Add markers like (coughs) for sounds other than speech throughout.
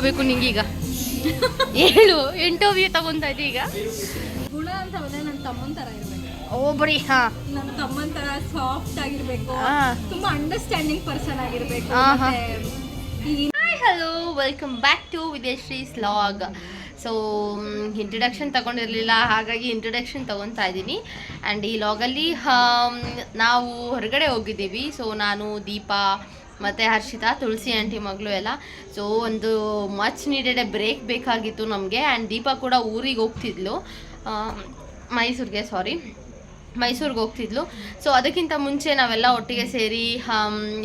ತಗೋಬೇಕು ನಿಂಗೀಗ. ಹೇಳು ಇಂಟರ್ವ್ಯೂ ತಗೊಂತ ಇದ್ದೀ ಈಗ. ಗುಣ ಅಂತ ಬಂದ್ರೆ ನನ್ನ ತಮ್ಮನ ತರ ಇರ್ಬೇಕು. ಓ ಬರೀ ಹಾ. ನನ್ನ ತಮ್ಮನ ತರ ಸಾಫ್ಟ್ ಆಗಿರ್ಬೇಕು. ತುಂಬಾ ಅಂಡರ್ಸ್ಟ್ಯಾಂಡಿಂಗ್ ಪರ್ಸನ್ ಆಗಿರ್ಬೇಕು. Hi hello welcome back to ವಿದೇಶ್ರೀಸ್ vlog so introduction ತಗೊಂಡಿರಲಿಲ್ಲ ಹಾಗಾಗಿ ಇಂಟ್ರಡಕ್ಷನ್ ತೊಗೊತಾ ಇದ್ದೀನಿ. ಆ್ಯಂಡ್ ಈ ಲಾಗಲ್ಲಿ ನಾವು ಹೊರಗಡೆ ಹೋಗಿದ್ದೀವಿ. ಸೊ ನಾನು ದೀಪಾ ಮತ್ತು ಹರ್ಷಿತಾ, ತುಳಸಿ ಆಂಟಿ ಮಗಳು ಎಲ್ಲ. ಸೊ ಒಂದು ಮಚ್ ನೀಡೆಡ್ ಬ್ರೇಕ್ ಬೇಕಾಗಿತ್ತು ನಮಗೆ. ಆ್ಯಂಡ್ ದೀಪ ಕೂಡ ಊರಿಗೆ ಹೋಗ್ತಿದ್ಲು. ಮೈಸೂರಿಗೆ ಸಾರಿ ಮೈಸೂರಿಗೆ ಹೋಗ್ತಿದ್ಲು. ಸೊ ಅದಕ್ಕಿಂತ ಮುಂಚೆ ನಾವೆಲ್ಲ ಒಟ್ಟಿಗೆ ಸೇರಿ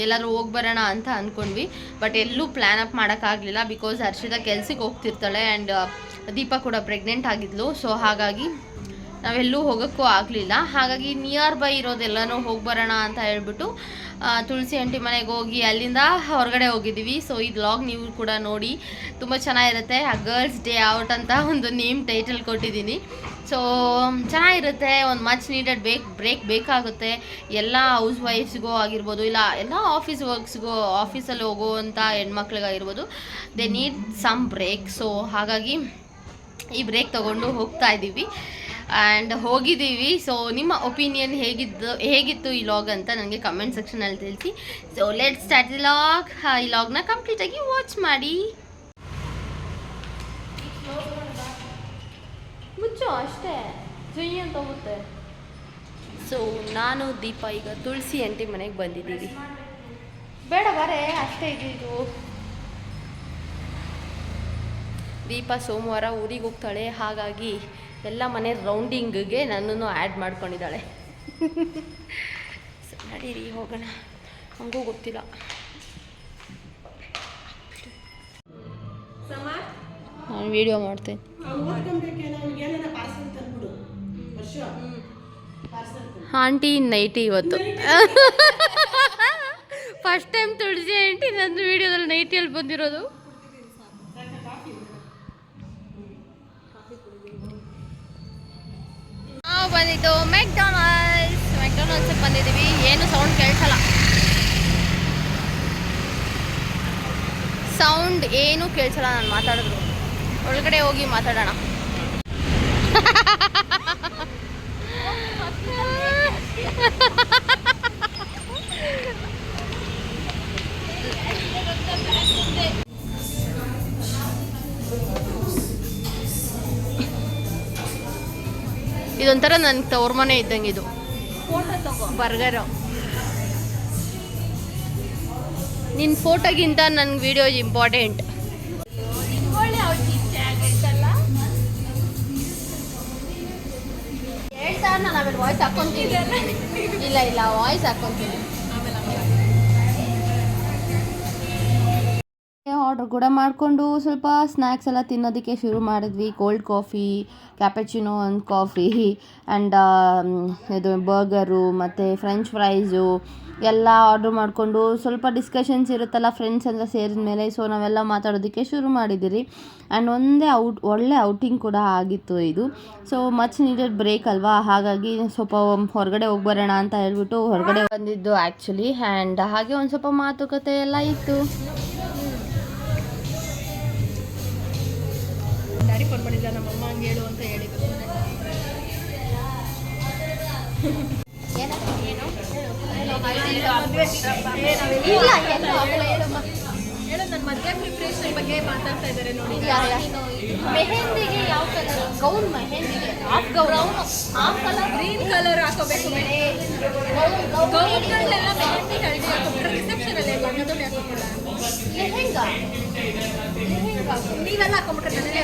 ಎಲ್ಲರೂ ಹೋಗಿ ಬರೋಣ ಅಂತ ಅಂದ್ಕೊಂಡ್ವಿ ಬಟ್ ಎಲ್ಲೂ ಪ್ಲ್ಯಾನ್ ಅಪ್ ಮಾಡೋಕ್ಕಾಗಲಿಲ್ಲ ಬಿಕಾಸ್ ಹರ್ಷಿತಾ ಕೆಲ್ಸಕ್ಕೆ ಹೋಗ್ತಿರ್ತಾಳೆ. ಆ್ಯಂಡ್ ದೀಪ ಕೂಡ ಪ್ರೆಗ್ನೆಂಟ್ ಆಗಿದ್ಲು. ಸೊ ಹಾಗಾಗಿ ನಾವೆಲ್ಲೂ ಹೋಗೋಕ್ಕೂ ಆಗಲಿಲ್ಲ. ಹಾಗಾಗಿ ನಿಯರ್ ಬೈ ಇರೋದೆಲ್ಲನೂ ಹೋಗಿ ಬರೋಣ ಅಂತ ಹೇಳ್ಬಿಟ್ಟು ತುಳಸಿ ಅಂಟಿ ಮನೆಗೆ ಹೋಗಿ ಅಲ್ಲಿಂದ ಹೊರಗಡೆ ಹೋಗಿದ್ದೀವಿ. ಸೊ ಈ ಬ್ಲಾಗ್ ನೀವು ಕೂಡ ನೋಡಿ, ತುಂಬ ಚೆನ್ನಾಗಿರುತ್ತೆ. ಆ ಗರ್ಲ್ಸ್ ಡೇ ಔಟ್ ಅಂತ ಒಂದು ನೇಮ್ ಟೈಟಲ್ ಕೊಟ್ಟಿದ್ದೀನಿ. ಸೊ ಚೆನ್ನಾಗಿರುತ್ತೆ. ಒಂದು ಮಚ್ ನೀಡೆಡ್ ಬೇಕ್ ಬ್ರೇಕ್ ಬೇಕಾಗುತ್ತೆ. ಎಲ್ಲ ಹೌಸ್ ವೈಫ್ಸ್ಗೂ ಆಗಿರ್ಬೋದು, ಇಲ್ಲ ಎಲ್ಲ ಆಫೀಸ್ ವರ್ಕ್ಸ್ಗೂ ಆಫೀಸಲ್ಲಿ ಹೋಗುವಂಥ ಹೆಣ್ಮಕ್ಳಿಗಾಗಿರ್ಬೋದು they need some break so ಹಾಗಾಗಿ ಈ ಬ್ರೇಕ್ ತಗೊಂಡು ಹೋಗ್ತಾ ಇದ್ದೀವಿ. ಆ್ಯಂಡ್ ಹೋಗಿದ್ದೀವಿ. ಸೊ ನಿಮ್ಮ ಒಪಿನಿಯನ್ ಹೇಗಿದ್ದು, ಹೇಗಿತ್ತು ಈ ಲಾಗ್ ಅಂತ ನನಗೆ ಕಮೆಂಟ್ ಸೆಕ್ಷನಲ್ಲಿ ತಿಳಿಸಿ. So let start the vlog ಈ ಲಾಗ್ನ ಕಂಪ್ಲೀಟಾಗಿ ವಾಚ್ ಮಾಡಿ. ಮುಚ್ಚು ಅಷ್ಟೇ. ಜುಯ್ಯಿ ಅಂತ ಹೋಗುತ್ತೆ. ಸೊ ನಾನು, ದೀಪ, ಈಗ ತುಳಸಿ ಅಂಟಿ ಮನೆಗೆ ಬಂದಿದ್ದೀವಿ. ಬೇಡ, ಬರೇ. ಅಷ್ಟೇ ಇದ್ದಿದ್ದು ದೀಪ ಸೋಮವಾರ ಊರಿಗೆ ಹೋಗ್ತಾಳೆ. ಹಾಗಾಗಿ ಎಲ್ಲ ಮನೆ ರೌಂಡಿಂಗ್ಗೆ ನನ್ನನ್ನು ಆ್ಯಡ್ ಮಾಡ್ಕೊಂಡಿದ್ದಾಳೆ. ನಡೀರಿ ಹೋಗೋಣ. ಹಂಗೂ ಗೊತ್ತಿಲ್ಲ. ನಾನು ವಿಡಿಯೋ ಮಾಡ್ತೇನೆ. ಆಂಟಿ ನೈಟಿ ಇವತ್ತು. ಫಸ್ಟ್ ಟೈಮ್ ತುಳಸಿ ಆಂಟಿ ನನ್ನ ವಿಡಿಯೋದಲ್ಲಿ ನೈಟಿಯಲ್ಲಿ ಬಂದಿರೋದು. ಬಂದಿದ್ದು ಮೆಕ್ಡೊನಾಲ್ಡ್ಸ್. ಮೆಕ್ಡೊನಾಲ್ಡ್ಸ್ ಬಂದಿದ್ದೀವಿ. ಏನು ಸೌಂಡ್ ಕೇಳಿಸಲ್ಲ. ಸೌಂಡ್ ಏನು ಕೇಳಿಸಲ್ಲ ನಾನು ಮಾತಾಡಿದ್ರು. ಒಳಗಡೆ ಹೋಗಿ ಮಾತಾಡೋಣ. ಇದೊಂಥರ ನನ್ನ ತವ್ರ ಮನೆ ಇದ್ದಂಗೆ ಇದು. ಬರ್ಗರು. ನಿನ್ನ ಫೋಟೋಗಿಂತ ನನ್ನ ವಿಡಿಯೋ ಇಂಪಾರ್ಟೆಂಟ್. ಹೇಳ್ತಾ ನಾನು ಆಮೇಲೆ ವಾಯ್ಸ್ ಹಾಕ್ಕೊಂತೀನಿ ಇಲ್ಲ ಇಲ್ಲ ವಾಯ್ಸ್ ಹಾಕ್ಕೊಂತೀನಿ ಆರ್ಡರ್ ಕೂಡ ಮಾಡಿಕೊಂಡು ಸ್ವಲ್ಪ ಸ್ನ್ಯಾಕ್ಸ್ ಎಲ್ಲ ತಿನ್ನೋದಕ್ಕೆ ಶುರು ಮಾಡಿದ್ವಿ. ಕೋಲ್ಡ್ ಕಾಫಿ ಕ್ಯಾಪೆಚಿನೋ ಒಂದು ಕಾಫಿ ಆ್ಯಂಡ್ ಇದು ಬರ್ಗರು ಮತ್ತು ಫ್ರೆಂಚ್ ಫ್ರೈಸು ಎಲ್ಲ ಆರ್ಡ್ರ್ ಮಾಡಿಕೊಂಡು ಸ್ವಲ್ಪ ಡಿಸ್ಕಷನ್ಸ್ ಇರುತ್ತಲ್ಲ ಫ್ರೆಂಡ್ಸ್ ಎಲ್ಲ ಸೇರಿದ ಮೇಲೆ ಸೊ ನಾವೆಲ್ಲ ಮಾತಾಡೋದಕ್ಕೆ ಶುರು ಮಾಡಿದ್ದೀರಿ. ಆ್ಯಂಡ್ ಒಂದೇ ಔಟ್ ಒಳ್ಳೆ ಔಟಿಂಗ್ ಕೂಡ ಆಗಿತ್ತು ಇದು. ಸೊ ಮಚ್ ನೀಡೆಡ್ ಬ್ರೇಕ್ ಅಲ್ವಾ? ಹಾಗಾಗಿ ಸ್ವಲ್ಪ ಹೊರಗಡೆ ಹೋಗಿ ಬರೋಣ ಅಂತ ಹೇಳ್ಬಿಟ್ಟು ಹೊರಗಡೆ ಬಂದಿದ್ದು ಆ್ಯಕ್ಚುಲಿ ಆ್ಯಂಡ್ ಹಾಗೆ ಒಂದು ಸ್ವಲ್ಪ ಮಾತುಕತೆ ಎಲ್ಲ ಇತ್ತು. ಹೇಳು ಅಂತ ಹೇಳಿದ್ರು ಹೇಳು ನನ್ನ ಮದುವೆ ಪ್ರಿಪ್ರೇಷನ್ ಬಗ್ಗೆ ಮಾತಾಡ್ತಾ ಇದ್ದಾರೆ ನೋಡಿ. ಮೆಹಂದಿಗೆ ಯಾವ colour gown ಮೆಹಂದಿಗೆ. Half gown. Half colour green colour ಹಾಕೋಬೇಕು ಗೌನ್ಗಳನ್ನೆಲ್ಲ ಮೆಹಂದಿ ಹಳದಿ ಹಾಕೋಬಿಟ್ರೆ ರಿಸೆಪ್ಷನ್ ಅಲ್ಲಿ ಬಣ್ಣದಲ್ಲಿ ಹಾಕೋಬಿಡ ಲೆಹೆಂಗಾ. ನೀವೆಲ್ಲ ಹಾಕೊಂಬಿಟ್ರೆ ನನಗೆ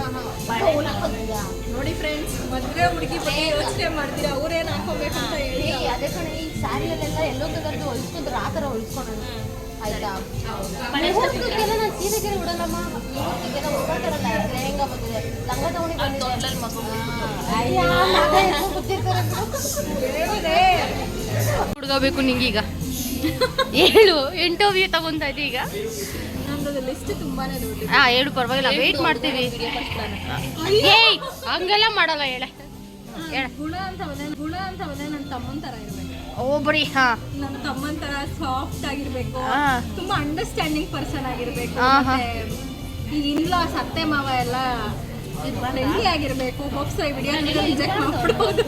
ನೋಡಿ ಫ್ರೆಂಡ್ಸ್ ಮದುವೆ ಹುಡುಗಿ ಬಗ್ಗೆ ಯೋಚನೆ ಮಾಡ್ತೀರಾ? ಅವ್ರೇನ್ ಹಾಕೋಬೇಕು ಅಂತ ಹೇಳಿ. ಅದೇ ಕಣೆ ಈ ಸ್ಯಾರಿಯಲ್ಲೆಲ್ಲ ಎಲ್ಲೋ ಕಲರ್ದು ಹೊಲಿಸ್ಕೊಂಡ್ರೆ ಆ ಥರ ಹೊಲಿಸ್ಕೊಳೋಣ ಆಯ್ತಾ? ಮುಹೂರ್ತಕ್ಕೆಲ್ಲ ನಾನು ಸೀರೆಗೆ ಉಡಲ್ಲಮ್ಮ. ಮುಹೂರ್ತಕ್ಕೆಲ್ಲ ಉಡ್ಕೊತಾರಲ್ಲ ಲೆಹಂಗಾ ಬಂದಿದೆ ಲಂಗ ತಗೊಂಡು ಹುಡ್ಕೋಬೇಕು ನಿಂಗೀಗ. ಏಳು ಇಂಟರ್ವ್ಯೂ ತಗೊಂತ ಇದೆ ಈಗ. ನಮ್ದು ಲಿಸ್ಟ್ ತುಂಬಾನೇ ದೊಡ್ಡ ಹಾ ಹೇಳು ಪರವಾಗಿಲ್ಲ ವೇಟ್ ಮಾಡ್ತೀವಿ. ಏಯ್ ಹಂಗೆಲ್ಲ ಮಾಡಲ್ಲ ಹೇಳ. ಗುಣ ಅಂತ ಬಂದ್ರೆ ಗುಣ ಅಂತ ಬಂದ್ರೆ ನನ್ನ ತಮ್ಮನ ತರ ಇರ್ಬೇಕು. ಒಬ್ಬರಿ ಹಾ. ನನ್ನ ತಮ್ಮನ ತರ ಸಾಫ್ಟ್ ಆಗಿರ್ಬೇಕು. ತುಂಬಾ ಅಂಡರ್ಸ್ಟ್ಯಾಂಡಿಂಗ್ ಪರ್ಸನ್ ಆಗಿರ್ಬೇಕು. ಈ ಇನ್ಲಾಸ್ ಅತ್ತೆ ಮಾವ ಎಲ್ಲ ಫ್ರೆಂಡ್ಲಿ ಆಗಿರ್ಬೇಕು. ಹೋಗ್ಸೋ ವಿಡಿಯೋ ರಿಜೆಕ್ಟ್ ಮಾಡ್ಬಿಡ್ಬೋದು.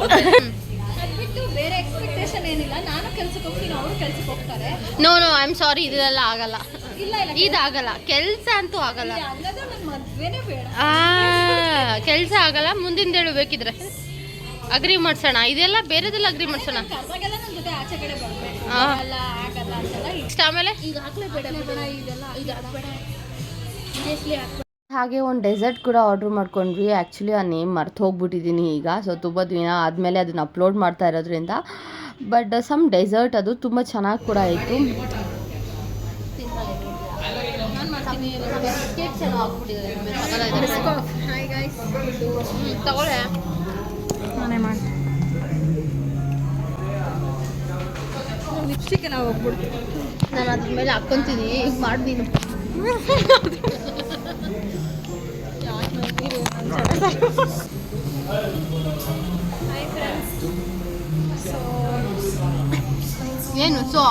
ಕೆಲ್ಸಕ್ಕೆ ಹೋಗ್ತೀನಿ ಅವರು ಕೆಲ್ಸಕ್ಕೆ ಹೋಗ್ತಾರೆ. No no I am sorry ಇದೆಲ್ಲ ಆಗಲ್ಲ. ಇಲ್ಲ ಇಲ್ಲ ಇದಾಗಲ್ಲ ಕೆಲಸ ಅಂತೂ ಆಗಲ್ಲ. ಹಂಗದ ನನ್ನ ಮದ್ವೆನೇ ಬೇಡ. ಆ ಕೆಲಸ ಆಗಲ್ಲ ಮುಂದಿನ ಹೇಳು ಬೇಕಿದ್ರೆ. ಅಗ್ರಿ ಮಾಡ್ಸೋಣ ಇದೆಲ್ಲ ಬೇರೆದೆಲ್ಲ ಅಗ್ರಿ ಮಾಡ್ಸೋಣ. ಕರ್ದಾಗೆಲ್ಲ ನನ್ನ ಜೊತೆ ಆಚೆ ಕಡೆ ಬರ್ಬೇಕು ಆ. ಎಲ್ಲ ಆಗಲ್ಲ ಅಂತೆಲ್ಲ ನೆಕ್ಸ್ಟ್ ಆಮೇಲೆ? ಈಗ ಹಾಕ್ಲೇ ಬೇಡ ಬೇಡ ಇದೆಲ್ಲ ಈಗ ಹಾಕ್ಬೇಡ. ಸೀರಿಯಸ್ಲಿ ಹಾಕ್ಬೇಡ. ಹಾಗೆ ಒಂದು ಡೆಸರ್ಟ್ ಕೂಡ ಆರ್ಡ್ರ್ ಮಾಡ್ಕೊಂಡ್ವಿ. ಆ್ಯಕ್ಚುಲಿ ಆ ನೇಮ್ ಮರ್ತು ಹೋಗ್ಬಿಟ್ಟಿದ್ದೀನಿ ಈಗ. ಸೊ ತುಂಬ ದಿನ ಆದಮೇಲೆ ಅದನ್ನು ಅಪ್ಲೋಡ್ ಮಾಡ್ತಾ ಇರೋದ್ರಿಂದ ಬಟ್ ಸಮ್ ಡೆಸರ್ಟ್ ಅದು ತುಂಬ ಚೆನ್ನಾಗಿ ಕೂಡ ಆಯಿತು. ಲಿಪ್ಸ್ಟಿಕ್ ಎಲ್ಲ ಹೋಗ್ಬಿಡ್ತು. ನಾನು ಅದ್ರ ಮೇಲೆ ಹಾಕ್ಕೊಂತೀನಿ. ಈಗ ಮಾಡಿ ನೀನು ಹಾಯ್ ಏನು ಸೊ.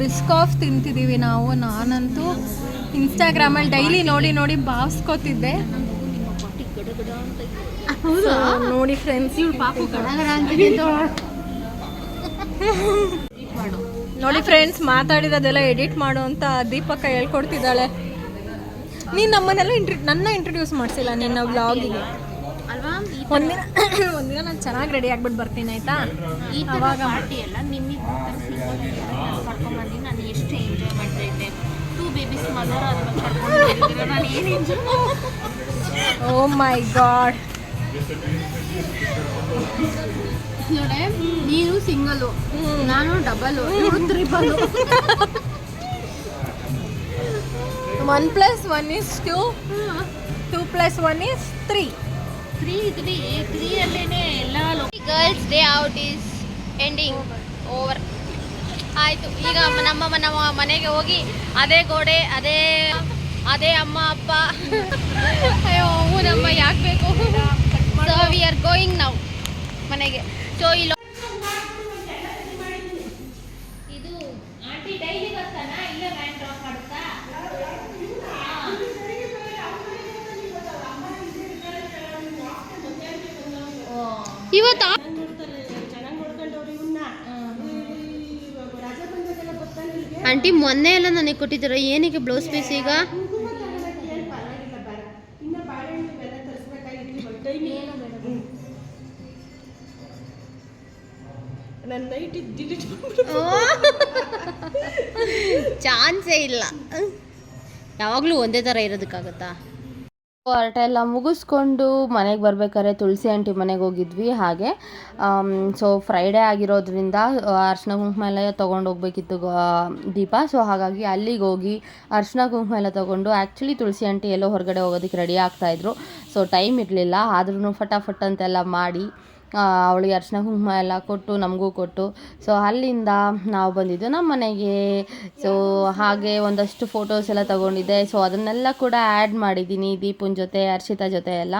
ಬಿಸ್ಕಾಫ್ ತಿಂತಿದ್ದೀವಿ ನಾವು ನಾನಂತೂ. ಇನ್ಸ್ಟಾಗ್ರಾಮಲ್ಲಿ ಡೈಲಿ ನೋಡಿ ನೋಡಿ ಭಾವಿಸ್ಕೋತಿದ್ದೆ. ನೋಡಿ ಫ್ರೆಂಡ್ಸ್ ಪಾಪು ಗಡಗಡ ನೋಡಿ ಫ್ರೆಂಡ್ಸ್ ಮಾತಾಡಿರೋದೆಲ್ಲ ಎಡಿಟ್ ಮಾಡು ಅಂತ ದೀಪಕ್ಕ ಹೇಳ್ಕೊಡ್ತಿದ್ದಾಳೆ. ನೀನು ನಮ್ಮನ್ನೆಲ್ಲ ಇಂಟ್ರ ನನ್ನ ಇಂಟ್ರೊಡ್ಯೂಸ್ ಮಾಡಿಸಿಲ್ಲ ನಿನ್ನ ವ್ಲಾಗಿಗೆ ಒಂದಿನ (coughs) ಒಂದಿನ ನಾನು ಚೆನ್ನಾಗಿ ರೆಡಿ ಆಗ್ಬಿಟ್ಟು ಬರ್ತೀನಿ ಆಯ್ತಾ? ಈ ಅವಾಗ ಪಾರ್ಟಿ ಎಲ್ಲ ನಿಮಗೆ ಕರ್ಕೊಂಡ್ಬಂದು ನಾನು ಎಷ್ಟು ಎಂಜಾಯ್ ಮಾಡ್ತಾ ಟೂ ಬೇಬೀಸ್ ಮದರ್ ನಾನು ಏನು ಎಂಜಾಯ್ ಓ ಮೈ ಗಾಡ್ ನೋಡೆ ನೀನು ಸಿಂಗಲು ನಾನು double triple one plus one is two two plus one is three three three ತ್ರೀಯಲ್ಲೇ ಎಲ್ಲ girls day out is ending over ಆಯಿತು. ಈಗ ನಮ್ಮ ನಮ್ಮ ಮನೆಗೆ ಹೋಗಿ ಅದೇ ಗೋಡೆ, ಅದೇ ಅದೇ ಅಮ್ಮ, ಅಪ್ಪ. ಅಯ್ಯೋ ನಮ್ಮ ಯಾಕೆ ಬೇಕು? ಸೊ ವಿ ಆರ್ ಗೋಯಿಂಗ್ ನಾವು ಮನೆಗೆ. ಸೊ ಇಲ್ಲಿ ಇದು ಆಂಟಿ ಡೈಲಿ ಬರ್ತಾನ ಇಲ್ಲ ವ್ಯಾನ್ ಡ್ರಾಪ್ ಮಾಡುತ್ತಾ ಇವತ್ತಾ ಆಂಟಿ ಮೊನ್ನೆ ಎಲ್ಲ ನನಗೆ ಕೊಟ್ಟಿದ್ದೀರ? ಏನಕ್ಕೆ ಬ್ಲೌಸ್ ಪೀಸ್ ಈಗ? ಚಾನ್ಸೇ (laughs) ಇಲ್ಲ. ಯಾವಾಗಲೂ ಒಂದೇ ಥರ ಇರೋದಕ್ಕಾಗತ್ತಾ? ಹೊರಟ ಎಲ್ಲ ಮುಗಿಸ್ಕೊಂಡು ಮನೆಗೆ ಬರ್ಬೇಕಾದ್ರೆ ತುಳಸಿ ಆಂಟಿ ಮನೆಗೆ ಹೋಗಿದ್ವಿ ಹಾಗೆ. ಸೊ ಫ್ರೈಡೇ ಆಗಿರೋದ್ರಿಂದ ಅರ್ಶಿನ ಕುಂಕುಮ ಎಲ್ಲ ತೊಗೊಂಡು ಹೋಗ್ಬೇಕಿತ್ತು ಗ- ದೀಪ. ಸೊ ಹಾಗಾಗಿ ಅಲ್ಲಿಗೆ ಹೋಗಿ ಅರ್ಶಿನ ಕುಂಕುಮ ಎಲ್ಲ ತೊಗೊಂಡು ಆ್ಯಕ್ಚುಲಿ ತುಳಸಿ ಆಂಟಿ ಎಲ್ಲೋ ಹೊರಗಡೆ ಹೋಗೋದಕ್ಕೆ ರೆಡಿ ಆಗ್ತಾಯಿದ್ರು ಸೊ ಟೈಮ್ ಇರಲಿಲ್ಲ ಆದ್ರೂ ಫಟಾಫಟ್ ಅಂತೆಲ್ಲ ಮಾಡಿ ಅವಳಿಗೆ ಅರ್ಶಿನ ಕುಂಕುಮ ಎಲ್ಲ ಕೊಟ್ಟು, ನಮಗೂ ಕೊಟ್ಟು. ಸೊ ಅಲ್ಲಿಂದ ನಾವು ಬಂದಿದ್ದು ನಮ್ಮ ಮನೆಗೆ. ಸೊ ಹಾಗೆ ಒಂದಷ್ಟು ಫೋಟೋಸ್ ಎಲ್ಲ ತಗೊಂಡಿದ್ದೆ. ಸೊ ಅದನ್ನೆಲ್ಲ ಕೂಡ ಆ್ಯಡ್ ಮಾಡಿದ್ದೀನಿ ದೀಪನ್ ಜೊತೆ ಹರ್ಷಿತಾ ಜೊತೆ ಎಲ್ಲ.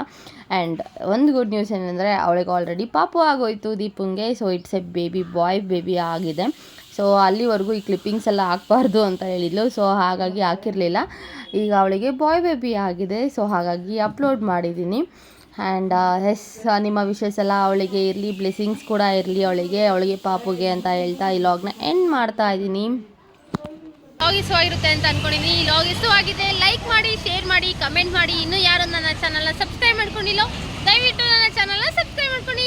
ಆ್ಯಂಡ್ ಒಂದು ಗುಡ್ ನ್ಯೂಸ್ ಏನಂದರೆ, ಅವಳಿಗೆ ಆಲ್ರೆಡಿ ಪಾಪು ಆಗೋಯ್ತು ದೀಪುಂಗೆ so it's a baby boy baby ಆಗಿದೆ. ಸೊ ಅಲ್ಲಿವರೆಗೂ ಈ ಕ್ಲಿಪ್ಪಿಂಗ್ಸ್ ಎಲ್ಲ ಹಾಕ್ಬಾರ್ದು ಅಂತ ಹೇಳಿದ್ಲು. ಸೊ ಹಾಗಾಗಿ ಹಾಕಿರಲಿಲ್ಲ. ಈಗ ಅವಳಿಗೆ ಬಾಯ್ ಬೇಬಿ ಆಗಿದೆ. ಸೊ ಹಾಗಾಗಿ ಅಪ್ಲೋಡ್ ಮಾಡಿದ್ದೀನಿ. ಆ್ಯಂಡ್ ಎಸ್ ನಿಮ್ಮ ವಿಶಸ್ ಎಲ್ಲ ಅವಳಿಗೆ ಇರಲಿ ಬ್ಲೆಸ್ಸಿಂಗ್ಸ್ ಕೂಡ ಇರಲಿ ಅವಳಿಗೆ ಅವಳಿಗೆ ಪಾಪುಗೆ ಅಂತ ಹೇಳ್ತಾ ಈ ಲಾಗ್ನ ಎಂಡ್ ಮಾಡ್ತಾ ಇದ್ದೀನಿ. ಲಾಗ್ ಇಷ್ಟವಾಗಿರುತ್ತೆ ಅಂತ ಅನ್ಕೊಂಡಿನಿ ಈ ಲಾಗ್ ಇಷ್ಟವಾಗಿದೆ ಲೈಕ್ ಮಾಡಿ ಶೇರ್ ಮಾಡಿ ಕಮೆಂಟ್ ಮಾಡಿ. ಇನ್ನೂ ಯಾರು ನನ್ನ ಚಾನಲ್ನ ಸಬ್ಸ್ಕ್ರೈಬ್ ಮಾಡ್ಕೊಂಡಿಲ್ಲ, ದಯವಿಟ್ಟು ನನ್ನ ಚಾನಲ್ನ ಸಬ್ಸ್ಕ್ರೈಬ್ ಮಾಡ್ಕೊಂಡು